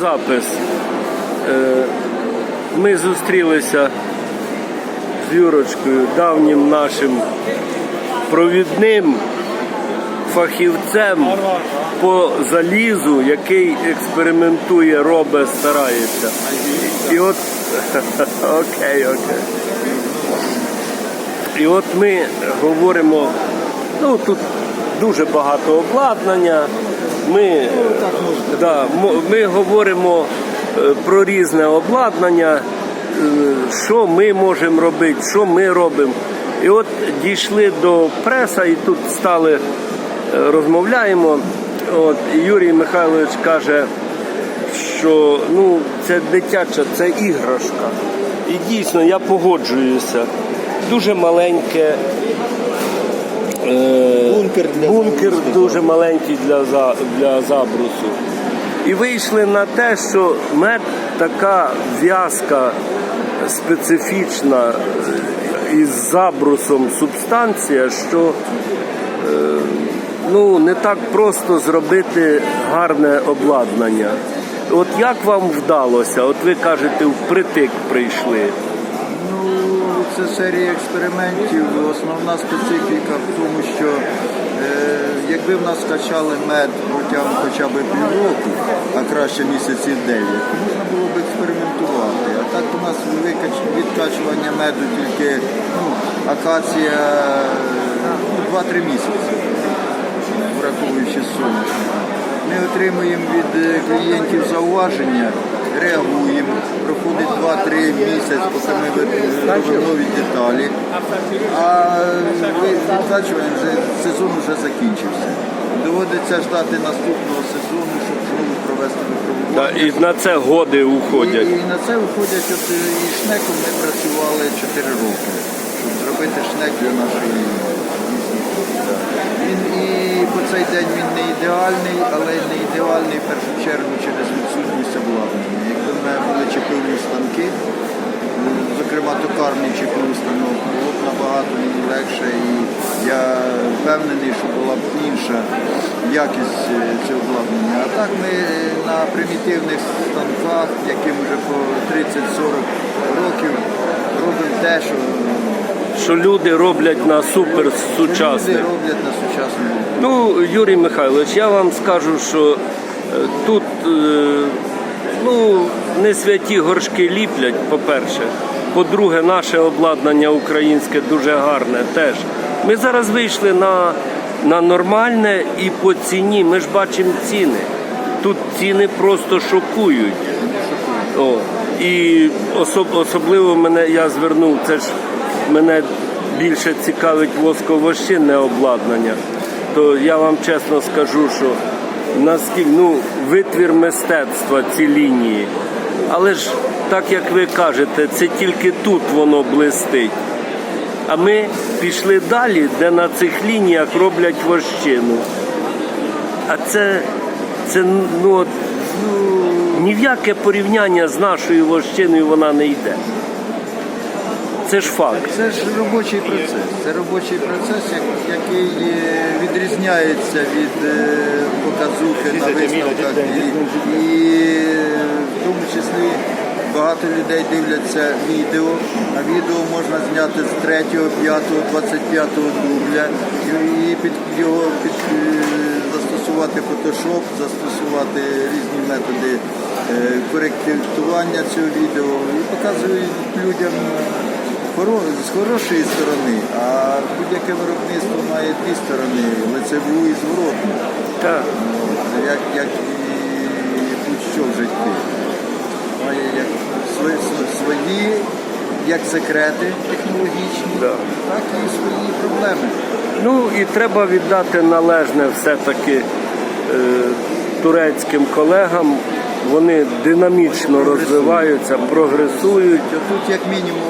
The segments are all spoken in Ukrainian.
запис. Е, Ми зустрілися з Юрочкою, давнім нашим провідним фахівцем по залізу, який експериментує, робить, старається. І от окей, окей. І от ми говоримо, ну тут дуже багато обладнання. Ми, да, ми говоримо е, про різне обладнання, е, що ми можемо робити, що ми робимо. І от дійшли до преса і тут стали, е, розмовляємо. От, Юрій Михайлович каже, що ну, це дитяча, це іграшка. І дійсно я погоджуюся. Дуже маленьке. Е, Бункер для бункер дуже маленький для, за- для забрусу. І вийшли на те, що мед така в'язка специфічна е, із забрусом субстанція, що е, ну, не так просто зробити гарне обладнання. От як вам вдалося? От ви кажете, впритик прийшли. Ну, це серія експериментів. Основна специфіка в тому, що е, якби в нас качали мед протягом хоча б півроку, а краще місяців 9, то можна було б експериментувати. А так у нас викач... відкачування меду тільки ну, акація ну, 2-3 місяці, враховуючи сонячного. Ми отримуємо від е, клієнтів зауваження, реагуємо, проходить 2-3 місяці, поки ми ви- робимо нові деталі. А вже сезон вже закінчився. Доводиться ждати наступного сезону, щоб знову провести випробування. і на це годи І, уходять. і на це виходять, от е, і шнеком ми працювали 4 роки, щоб зробити шнек для нашої. Він і по цей день він не ідеальний, але не ідеальний в першу чергу через відсутність обладнання. Чіпивні станки, зокрема токарний чіпив станок, було б набагато мені легше і я впевнений, що була б інша якість е, цього обладнання. А так ми е, на примітивних станках, яким вже по 30-40 років робимо те, що Що люди роблять на супер люди роблять на сучасному. Ну, Юрій Михайлович, я вам скажу, що е, тут ну, не святі горшки ліплять, по-перше. По-друге, наше обладнання українське дуже гарне теж. Ми зараз вийшли на, на нормальне і по ціні. Ми ж бачимо ціни. Тут ціни просто шокують. О, і особ, особливо мене я звернув, це ж мене більше цікавить восковощинне обладнання. То я вам чесно скажу, що наскільки ну, витвір мистецтва ці лінії. Але ж так як ви кажете, це тільки тут воно блистить. А ми пішли далі, де на цих лініях роблять вощину. А це, це ну, от, ні в яке порівняння з нашою вощиною вона не йде. Це ж факт. Це ж робочий процес. Це робочий процес, який е, відрізняється від е, показухи на виставках. І, і в тому числі багато людей дивляться відео. На відео можна зняти з 3, 5, 25 дубля і, під його під, е, застосувати фотошоп, застосувати різні методи коректування цього відео і показують людям з хорошої сторони, а будь-яке виробництво має дві сторони, лицеву і зворотну. Так. От, Як, як і будь-що в житті. Має як свої, свої як секрети технологічні, Да. так і свої проблеми. Ну і треба віддати належне все-таки е, турецьким колегам. Вони динамічно розвиваються, прогресують. Тут як мінімум,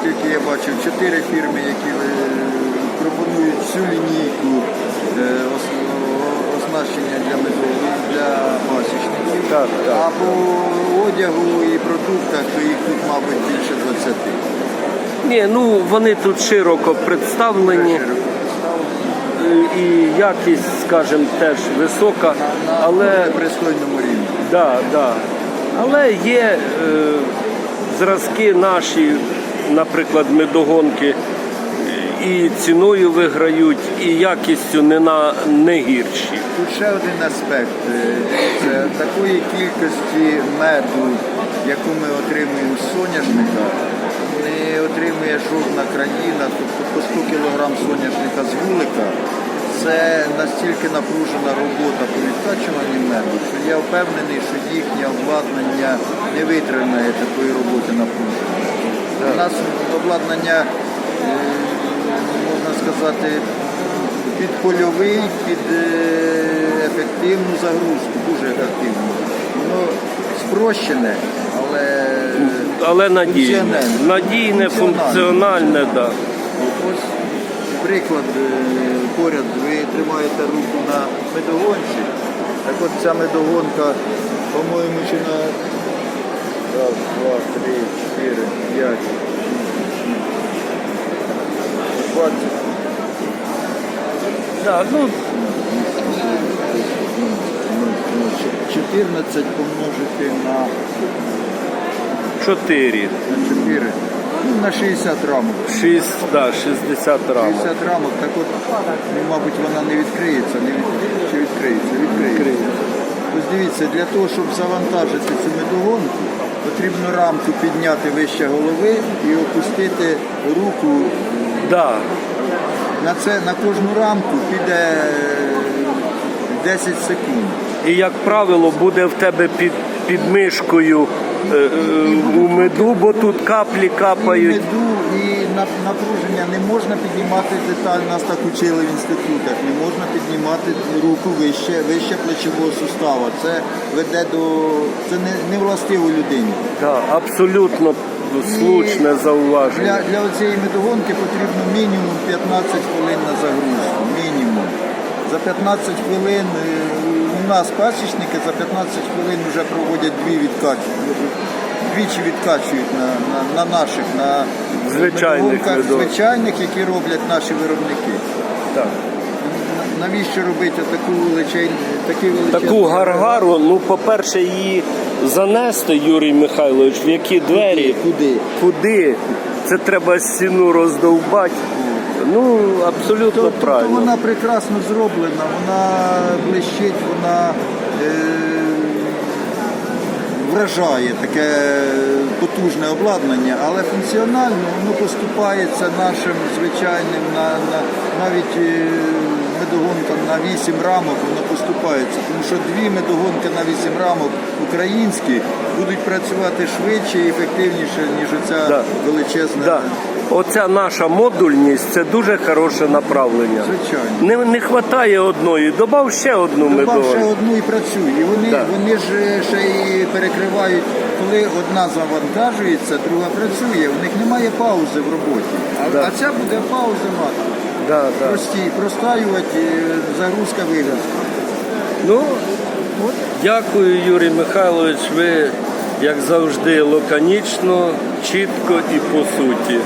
е, скільки я бачив, чотири фірми, які е, пропонують всю лінійку е, оснащення для медових, для пасічників. Так, так. А по одягу і продуктах, то їх тут, мабуть, більше 20. Ні, ну вони тут широко представлені е, і якість, скажімо, теж висока, На але пристойному рівні. Да, да. Але є е, зразки наші, наприклад, медогонки, і ціною виграють, і якістю не, на, не гірші. Тут ще один аспект. Е, Це такої кількості меду, яку ми отримуємо з соняшника, не отримує жодна країна, тобто по 100 кг соняшника з вулика. Це настільки напружена робота по відкачуванню меду, що я впевнений, що їхнє обладнання не витримає такої роботи напруженої. У нас обладнання, е, можна сказати, під польовий, під е, ефективну загрузку, дуже ефективну. Воно спрощене, але Але надійне. Функціональне. Надійне, Функціональне. да. ось приклад е, поряд. Ви тримаєте руку на медогонці. Так от ця медогонка, по-моєму, чи на раз, два, три, чотири, п'ять, шість, двадцять. Да, ну, 14 помножити на, 4. на 4, ну, на 60 рамок. 6, да, 60 рамок. 60 рамок, так от, ну, мабуть, вона не відкриється, не від... чи відкриється? Відкриється. Ось дивіться, для того, щоб завантажити цю медогонку, потрібно рамку підняти вище голови і опустити руку. Да. На, це, на кожну рамку піде е, 10 секунд. І як правило, буде в тебе під, під мишкою е, е, у меду, бо тут каплі І капають. меду, і на- напруження не можна піднімати деталь, нас так учили в інститутах, не можна піднімати руку вище, вище плечового сустава. Це веде до. це не, не властиво людині. Да, абсолютно слушне зауваження. Для, для цієї медогонки потрібно мінімум 15 хвилин на загрузку. Мінімум. За 15 хвилин е, нас пасічники за 15 хвилин вже проводять дві відкачі. Двічі відкачують на, на, на наших, на Звичайних звичайних, які роблять наші виробники. Так. Навіщо робити таку величезну, такі величезні Таку гаргару, ну, по-перше, її занести, Юрій Михайлович, в які двері, Куди? куди? Це треба стіну роздовбати. Ну, абсолютно То- Тобто то вона прекрасно зроблена, вона блищить, вона е, вражає таке потужне обладнання, але функціонально воно поступається нашим звичайним на, на навіть е, медогонка на 8 рамок, воно поступається. Тому що дві медогонки на 8 рамок українські будуть працювати швидше і ефективніше, ніж оця Да. величезна. Да. Оця наша модульність це дуже хороше направлення. Звичайно. Не, не вистачає одної, добав ще одну Добав ще одну і працює. І вони, Так. вони ж ще й перекривають, коли одна завантажується, друга працює. У них немає паузи в роботі. А, Да. а ця буде пауза мати. Да, да. Прості, простаювати, е, загрузка вигрузка. Ну, дякую, Юрій Михайлович. Ви, як завжди, лаконічно, чітко і по суті.